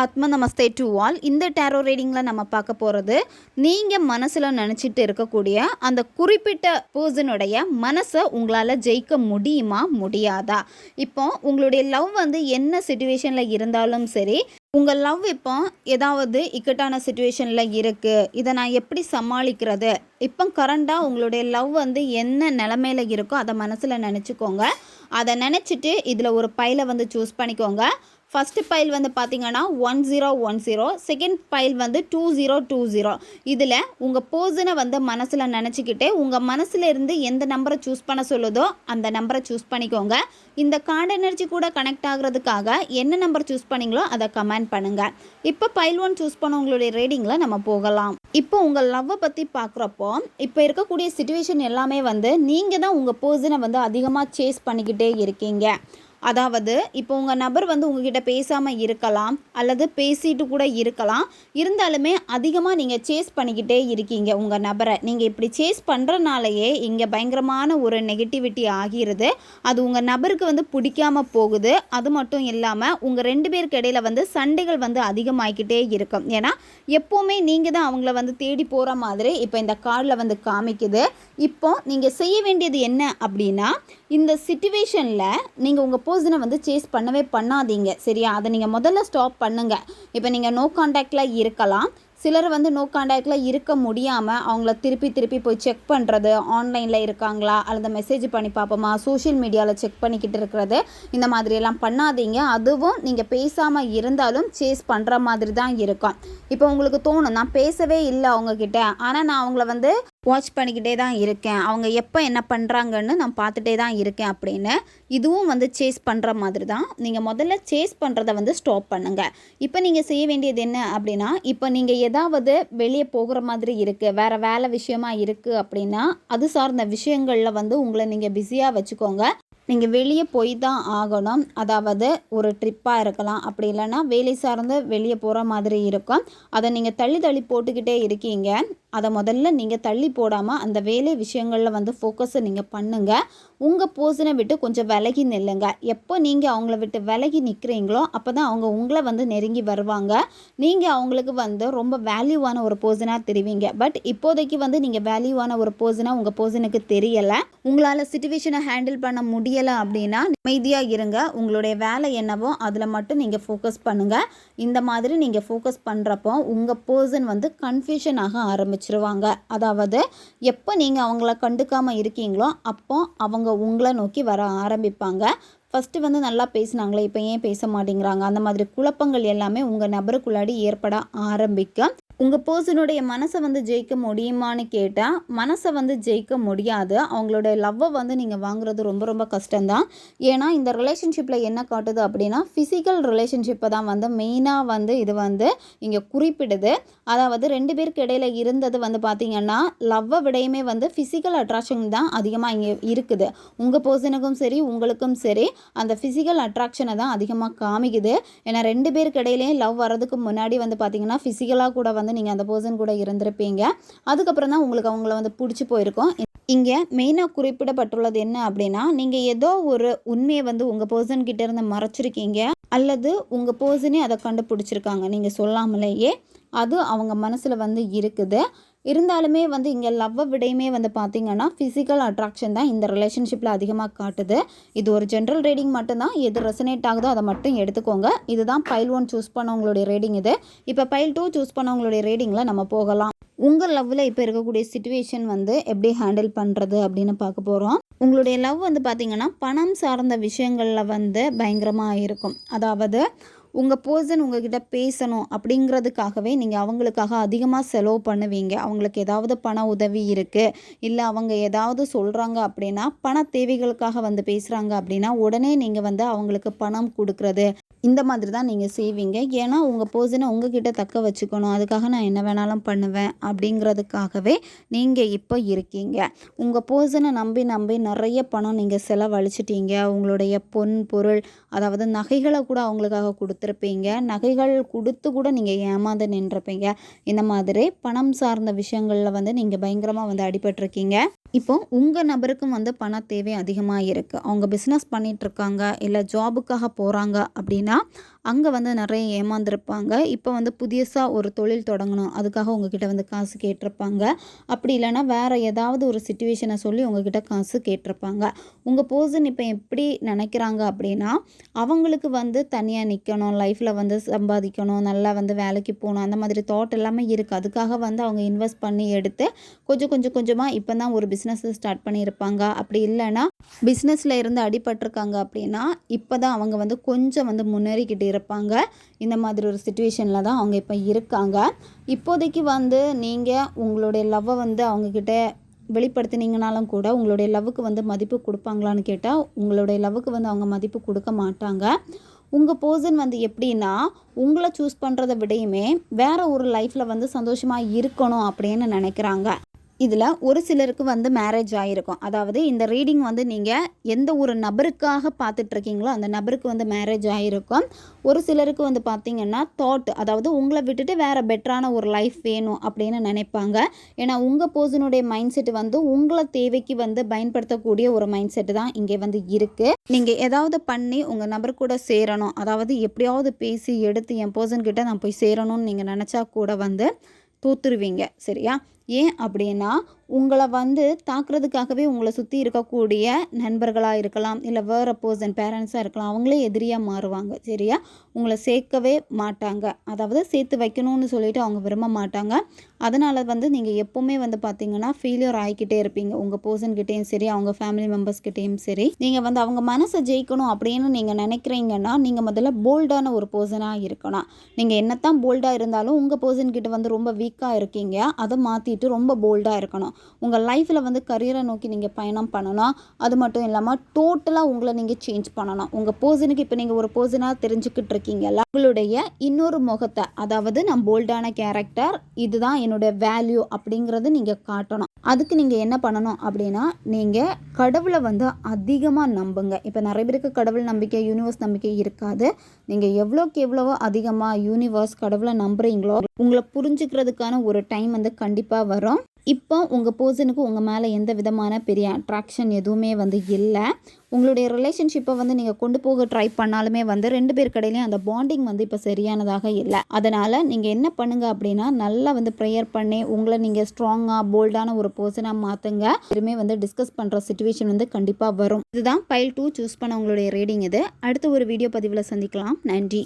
ஆத்ம நமஸ்தே to all இந்த tarot ரீடிங்கில் நம்ம பார்க்க போகிறது நீங்கள் மனசில் நினச்சிட்டு இருக்கக்கூடிய அந்த குறிப்பிட்ட பர்சனுடைய மனசை உங்களால் ஜெயிக்க முடியுமா முடியாதா? இப்போ உங்களுடைய லவ் வந்து என்ன சுச்சுவேஷனில் இருந்தாலும் சரி உங்கள் லவ் இப்போ ஏதாவது இக்கட்டான சுச்சுவேஷனில் இருக்குது இதை நான் எப்படி சமாளிக்கிறது? இப்போ கரண்டாக உங்களுடைய லவ் வந்து என்ன நிலமையில இருக்கோ அதை மனசில் நினச்சிக்கோங்க. அதை நினச்சிட்டு இதில் ஒரு பையில வந்து சூஸ் பண்ணிக்கோங்க. ஃபஸ்ட்டு பைல் வந்து பார்த்தீங்கன்னா one zero one zero second file வந்து டூ ஜீரோ டூ ஜீரோ இதில் உங்கள் போர்ஸனை வந்து மனசில் நினச்சிக்கிட்டு உங்கள் மனசில் இருந்து எந்த நம்பரை சூஸ் பண்ண சொல்லுதோ அந்த நம்பரை சூஸ் பண்ணிக்கோங்க. இந்த கார்டு எனர்ஜி கூட கனெக்ட் ஆகுறதுக்காக என்ன நம்பர் சூஸ் பண்ணீங்களோ அதை கமெண்ட் பண்ணுங்கள் இப்போ பைல் ஒன் சூஸ் பண்ண உங்களுடைய ரீடிங்கில் நம்ம போகலாம். இப்போ உங்கள் லவ்வை பற்றி பார்க்குறப்போ இப்போ இருக்கக்கூடிய சுச்சுவேஷன் எல்லாமே வந்து நீங்கள் தான் உங்கள் பர்சனை வந்து அதிகமாக சேஸ் பண்ணிக்கிட்டே இருக்கீங்க. அதாவது இப்போ உங்கள் நபர் வந்து உங்ககிட்ட பேசாமல் இருக்கலாம் அல்லது பேசிட்டு கூட இருக்கலாம். இருந்தாலுமே அதிகமாக நீங்கள் சேஸ் பண்ணிக்கிட்டே இருக்கீங்க உங்கள் நபரை. நீங்கள் இப்படி சேஸ் பண்ணுறனாலேயே இங்கே பயங்கரமான ஒரு நெகட்டிவிட்டி ஆகிருது. அது உங்கள் நபருக்கு வந்து பிடிக்காமல் போகுது. அது மட்டும் இல்லாமல் உங்கள் ரெண்டு பேருக்கு இடையில வந்து சண்டைகள் வந்து அதிகமாகிக்கிட்டே இருக்கும். ஏன்னா எப்போவுமே நீங்கள் தான் அவங்கள வந்து தேடி போகிற மாதிரி இப்போ இந்த கார்டில் வந்து காமிக்குது. இப்போ நீங்கள் செய்ய வேண்டியது என்ன அப்படின்னா இந்த சுச்சுவேஷனில் நீங்கள் உங்கள் பர்சனை வந்து சேஸ் பண்ணவே பண்ணாதீங்க. சரியா? அதை நீங்கள் முதல்ல ஸ்டாப் பண்ணுங்கள் இப்போ நீங்கள் நோ காண்டாக்டில் இருக்கலாம். சிலர் வந்து நோ காண்டாக்டில் இருக்க முடியாமல் அவங்கள திருப்பி திருப்பி போய் செக் பண்ணுறது ஆன்லைனில் இருக்காங்களா? அல்லது மெசேஜ் பண்ணி பார்ப்போமா? சோஷியல் மீடியாவில் செக் பண்ணிக்கிட்டு இருக்கிறது. இந்த மாதிரியெல்லாம் பண்ணாதீங்க. அதுவும் நீங்கள் பேசாமல் இருந்தாலும் சேஸ் பண்ணுற மாதிரி தான் இருக்கும். இப்போ உங்களுக்கு தோணும் நான் பேசவே இல்லை அவங்கக்கிட்ட ஆனால் நான் அவங்கள வந்து வாட்ச் பண்ணிக்கிட்டே தான் இருக்கேன். அவங்க எப்போ என்ன பண்ணுறாங்கன்னு நான் பார்த்துட்டே தான் இருக்கேன் அப்படின்னு இதுவும் வந்து சேஸ் பண்ணுற மாதிரி தான். நீங்கள் முதல்ல சேஸ் பண்ணுறத வந்து ஸ்டாப் பண்ணுங்கள் இப்போ நீங்கள் செய்ய வேண்டியது என்ன அப்படின்னா இப்போ நீங்கள் ஏதாவது வெளியே போகிற மாதிரி இருக்குது வேறு வேலை விஷயமா இருக்குது அப்படின்னா அது சார்ந்த விஷயங்களில் வந்து உங்களை நீங்கள் பிஸியாக வச்சுக்கோங்க. நீங்கள் வெளியே போய் தான் ஆகணும். அதாவது ஒரு ட்ரிப்பாக இருக்கலாம். அப்படி இல்லைன்னா வேலை சார்ந்து வெளியே போகிற மாதிரி இருக்கும். அதை நீங்கள் தள்ளி தள்ளி போட்டுக்கிட்டே இருக்கீங்க. அதை முதல்ல நீங்கள் தள்ளி போடாமல் அந்த வேலை விஷயங்களில் வந்து ஃபோக்கஸை நீங்கள் பண்ணுங்கள் உங்கள் போர்ஷனை விட்டு கொஞ்சம் விலகி நில்லுங்க. எப்போ நீங்கள் அவங்கள விட்டு விலகி நிற்கிறீங்களோ அப்போ தான் அவங்க உங்களை வந்து நெருங்கி வருவாங்க. நீங்கள் அவங்களுக்கு வந்து ரொம்ப வேல்யூவான ஒரு போர்ஷனாக தெரிவிங்க. பட் இப்போதைக்கு வந்து நீங்கள் வேல்யூவான ஒரு போர்ஷனாக உங்கள் போர்ஷனுக்கு தெரியலை. உங்களால் சுச்சுவேஷனை ஹேண்டில் பண்ண முடியலை அப்படின்னா அமைதியாக இருங்க. உங்களுடைய வேலை என்னவோ அதில் மட்டும் நீங்கள் ஃபோக்கஸ் பண்ணுங்கள் இந்த மாதிரி நீங்கள் ஃபோக்கஸ் பண்ணுறப்போ உங்கள் போர்சன் வந்து கன்ஃபியூஷன் ஆக ஆரம்பிச்சிருவாங்க அதாவது எப்போ நீங்கள் அவங்கள கண்டுக்காமல் இருக்கீங்களோ அப்போ அவங்க உங்களை நோக்கி வர ஆரம்பிப்பாங்க. ஃபஸ்ட்டு வந்து நல்லா பேசினாங்களே இப்போ ஏன் பேச மாட்டேங்கிறாங்க? அந்த மாதிரி குழப்பங்கள் எல்லாமே உங்கள் நபருக்குள்ளாடி ஏற்பட ஆரம்பிக்கும். உங்கள் பர்சனுடைய மனசை வந்து ஜெயிக்க முடியுமான்னு கேட்டால் மனசை வந்து ஜெயிக்க முடியாது. அவங்களோட லவ்வை வந்து நீங்கள் வாங்குறது ரொம்ப ரொம்ப கஷ்டம்தான். ஏன்னா இந்த ரிலேஷன்ஷிப்பில் என்ன காட்டுது அப்படின்னா ஃபிசிக்கல் ரிலேஷன்ஷிப்பை தான் வந்து மெயினாக வந்து இது வந்து இங்கே குறிப்பிடுது. அதாவது ரெண்டு பேருக்கு இடையில இருந்தது வந்து பார்த்திங்கன்னா லவ்வை விடையுமே வந்து ஃபிசிக்கல் அட்ராக்ஷன் தான் அதிகமாக இங்கே இருக்குது. உங்கள் பர்சனுக்கும் சரி உங்களுக்கும் சரி அந்த ஃபிசிக்கல் அட்ராக்ஷனை தான் அதிகமாக காமிக்குது. ஏன்னா ரெண்டு பேருக்கு இடையிலையும் லவ் வர்றதுக்கு முன்னாடி வந்து பார்த்திங்கன்னா ஃபிசிக்கலாக கூட வந்து நீங்கள் அந்த பர்சன் கூட இருந்திருப்பீங்க. அதுக்கப்புறம் தான் உங்களுக்கு அவங்கள வந்து பிடிச்சி போயிருக்கோம். இங்கே மெயினாக குறிப்பிடப்பட்டுள்ளது என்ன அப்படின்னா நீங்கள் ஏதோ ஒரு உண்மையை வந்து உங்கள் பர்சன்கிட்ட இருந்து மறைச்சிருக்கீங்க. அல்லது உங்கள் பர்சனே அதை கண்டுபிடிச்சிருக்காங்க. நீங்கள் சொல்லாமலேயே அது அவங்க மனசில் வந்து இருக்குது. இருந்தாலுமே வந்து இங்கே லவ்வை விடையுமே வந்து பார்த்திங்கன்னா ஃபிசிக்கல் அட்ராக்ஷன் தான் இந்த ரிலேஷன்ஷிப்பில் அதிகமாக காட்டுது. இது ஒரு ஜென்ரல் ரீடிங் மட்டும்தான். எது ரெசனேட் ஆகுதோ அதை மட்டும் எடுத்துக்கோங்க. இதுதான் பைல் ஒன் சூஸ் பண்ணவங்களுடைய ரீடிங் இது. இப்போ பைல் டூ சூஸ் பண்ணவங்களுடைய ரீடிங்கில் நம்ம போகலாம். உங்கள் லவ்வில் இப்போ இருக்கக்கூடிய சுச்சுவேஷன் வந்து எப்படி ஹேண்டில் பண்ணுறது அப்படின்னு பார்க்க போகிறோம் உங்களுடைய லவ் வந்து பார்த்திங்கன்னா பணம் சார்ந்த விஷயங்களில் வந்து பயங்கரமாக இருக்கும். அதாவது உங்கள் பர்சன் உங்ககிட்ட பேசணும் அப்படிங்கிறதுக்காகவே நீங்கள் அவங்களுக்காக அதிகமாக செலவு பண்ணுவீங்க. அவங்களுக்கு ஏதாவது பண உதவி இருக்குது இல்லை அவங்க ஏதாவது சொல்கிறாங்க அப்படின்னா பண தேவைகளுக்காக வந்து பேசுகிறாங்க அப்படின்னா உடனே நீங்கள் வந்து அவங்களுக்கு பணம் கொடுக்குறது இந்த மாதிரி தான் நீங்கள் செய்வீங்க. ஏன்னா உங்கள் பர்சனை உங்ககிட்ட தக்க வச்சுக்கணும். அதுக்காக நான் என்ன வேணாலும் பண்ணுவேன் அப்படிங்கிறதுக்காகவே நீங்கள் இப்போ இருக்கீங்க. உங்கள் பர்சனை நம்பி நம்பி நிறைய பணம் நீங்கள் செலவழிச்சிட்டீங்க. உங்களுடைய பொன் பொருள் அதாவது நகைகளை கூட அவங்களுக்காக கொடுத்துருப்பீங்க. நகைகள் கொடுத்து கூட நீங்கள் ஏமாந்து நின்றுப்பீங்க. இந்த மாதிரி பணம் சார்ந்த விஷயங்களில் வந்து நீங்கள் பயங்கரமாக வந்து அடிபட்டிருக்கீங்க. இப்போ உங்கள் நபருக்கும் வந்து பண தேவை அதிகமாக இருக்குது அவங்க பிஸ்னஸ் பண்ணிகிட்ருக்காங்க இல்லை ஜாபுக்காக போகிறாங்க அப்படின்னு နော် அங்கே வந்து நிறைய ஏமாந்துருப்பாங்க. இப்போ வந்து புதுசாக ஒரு தொழில் தொடங்கணும். அதுக்காக உங்ககிட்ட வந்து காசு கேட்டிருப்பாங்க. அப்படி இல்லைன்னா வேறு ஏதாவது ஒரு சுச்சுவேஷனை சொல்லி உங்ககிட்ட காசு கேட்டிருப்பாங்க. உங்கள் பர்சன் இப்போ எப்படி நினைக்கிறாங்க அப்படின்னா அவங்களுக்கு வந்து தனியாக நிற்கணும் லைஃப்பில் வந்து சம்பாதிக்கணும் நல்லா வந்து வேலைக்கு போகணும் அந்த மாதிரி தாட் எல்லாமே இருக்குது அதுக்காக வந்து அவங்க இன்வெஸ்ட் பண்ணி எடுத்து கொஞ்சம் கொஞ்சம் கொஞ்சமாக இப்போ தான் ஒரு பிஸ்னஸ் ஸ்டார்ட் பண்ணியிருப்பாங்க. அப்படி இல்லைன்னா பிஸ்னஸில் இருந்து அடிபட்டிருக்காங்க அப்படின்னா இப்போ தான் அவங்க வந்து கொஞ்சம் வந்து முன்னேறிக்கிட்டு இருப்பாங்க இந்த மாதிரி ஒரு சுச்சுவேஷனில் தான் அவங்க இப்போ இருக்காங்க. இப்போதைக்கு வந்து நீங்கள் உங்களுடைய லவ்வை வந்து அவங்கக்கிட்ட வெளிப்படுத்தினீங்கனாலும் கூட உங்களுடைய லவ்வுக்கு வந்து மதிப்பு கொடுப்பாங்களான்னு கேட்டால் உங்களுடைய லவ்வுக்கு வந்து அவங்க மதிப்பு கொடுக்க மாட்டாங்க. உங்கள் பர்சன் வந்து எப்படின்னா உங்களை சூஸ் பண்ணுறத விடையுமே வேறு ஒரு லைஃப்பில் வந்து சந்தோஷமாக இருக்கணும் அப்படின்னு நினைக்கிறாங்க. இதில் ஒரு சிலருக்கு வந்து மேரேஜ் ஆகிருக்கும் அதாவது இந்த ரீடிங் வந்து நீங்கள் எந்த ஒரு நபருக்காக பார்த்துட்ருக்கீங்களோ அந்த நபருக்கு வந்து மேரேஜ் ஆகிருக்கும் ஒரு சிலருக்கு வந்து பார்த்திங்கன்னா தாட் அதாவது உங்களை விட்டுட்டு வேறு பெட்டரான ஒரு லைஃப் வேணும் அப்படின்னு நினைப்பாங்க. ஏன்னா உங்கள் பர்சனுடைய மைண்ட் செட் வந்து உங்களை தேவைக்கு வந்து பயன்படுத்தக்கூடிய ஒரு மைண்ட் செட்டு தான் இங்கே வந்து இருக்குது நீங்கள் ஏதாவது பண்ணி உங்கள் நபர் கூட சேரணும். அதாவது எப்படியாவது பேசி எடுத்து என் பர்சன்கிட்ட நான் போய் சேரணும்னு நீங்கள் நினச்சா கூட வந்து தோத்துருவீங்க சரியா? ஏன் அப்படின்னா உங்களை வந்து தாக்குறதுக்காகவே உங்களை சுற்றி இருக்கக்கூடிய நண்பர்களாக இருக்கலாம் இல்லை வேறு பர்சன் பேரண்ட்ஸாக இருக்கலாம் அவங்களே எதிரியாக மாறுவாங்க சரியா? உங்களை சேர்க்கவே மாட்டாங்க. அதாவது சேர்த்து வைக்கணும்னு சொல்லிட்டு அவங்க விரும்ப மாட்டாங்க. அதனால் வந்து நீங்கள் எப்போவுமே வந்து பார்த்தீங்கன்னா ஃபெயிலியர் ஆகிக்கிட்டே இருப்பீங்க. உங்கள் பர்சன்கிட்டேயும் சரி அவங்க ஃபேமிலி மெம்பர்ஸ்கிட்டேயும் சரி. நீங்கள் வந்து அவங்க மனசை ஜெயிக்கணும் அப்படின்னு நீங்கள் நினைக்கிறீங்கன்னா நீங்கள் முதல்ல போல்டான ஒரு பர்சனாக இருக்கணும். நீங்கள் என்னத்தான் போல்டாக இருந்தாலும் உங்கள் பர்சன்கிட்ட வந்து ரொம்ப வீக்காக இருக்கீங்க. அதை மாற்றிட்டு ரொம்ப போல்டாக இருக்கணும். உங்கள் லைஃப்பில் வந்து கரியரை நோக்கி நீங்கள் பயணம் பண்ணணும் அது மட்டும் இல்லாமல் டோட்டலாக உங்களை நீங்கள் சேஞ்ச் பண்ணணும். உங்கள் பர்சனுக்கு இப்போ நீங்கள் ஒரு பர்சனாக தெரிஞ்சுக்கிட்டு இருக்கீங்கல்ல உங்களுடைய இன்னொரு முகத்தை அதாவது நான் போல்டான கேரக்டர் இதுதான் என்னுடைய வேல்யூ அப்படிங்கிறது நீங்கள் காட்டணும். அதுக்கு நீங்கள் என்ன பண்ணணும் அப்படின்னா நீங்கள் கடவுளை வந்து அதிகமாக நம்புங்க. இப்போ நிறைய பேருக்கு கடவுள் நம்பிக்கை யூனிவர்ஸ் நம்பிக்கை இருக்காது. நீங்கள் எவ்வளோக்கு எவ்வளவோ அதிகமாக யூனிவர்ஸ் கடவுளை நம்புறீங்களோ உங்களை புரிஞ்சுக்கிறதுக்கான ஒரு டைம் வந்து கண்டிப்பாக வரும். இப்போ உங்கள் பர்சனுக்கு உங்கள் மேலே எந்த விதமான பெரிய அட்ராக்ஷன் எதுவுமே வந்து இல்லை. உங்களுடைய ரிலேஷன்ஷிப்பை வந்து நீங்கள் கொண்டு போக ட்ரை பண்ணாலுமே வந்து ரெண்டு பேர் கடையிலையும் அந்த பாண்டிங் வந்து இப்போ சரியானதாக இல்லை. அதனால் நீங்கள் என்ன பண்ணுங்கள் அப்படின்னா நல்லா வந்து ப்ரேயர் பண்ணி உங்களை நீங்கள் ஸ்ட்ராங்காக போல்டான ஒரு பர்சனாக மாற்றுங்க எதுவுமே வந்து டிஸ்கஸ் பண்ணுற சுச்சுவேஷன் வந்து கண்டிப்பாக வரும். இதுதான் பைல் டூ சூஸ் பண்ண உங்களுடைய ரீடிங் இது. அடுத்த ஒரு வீடியோ பதிவில் சந்திக்கலாம். நன்றி.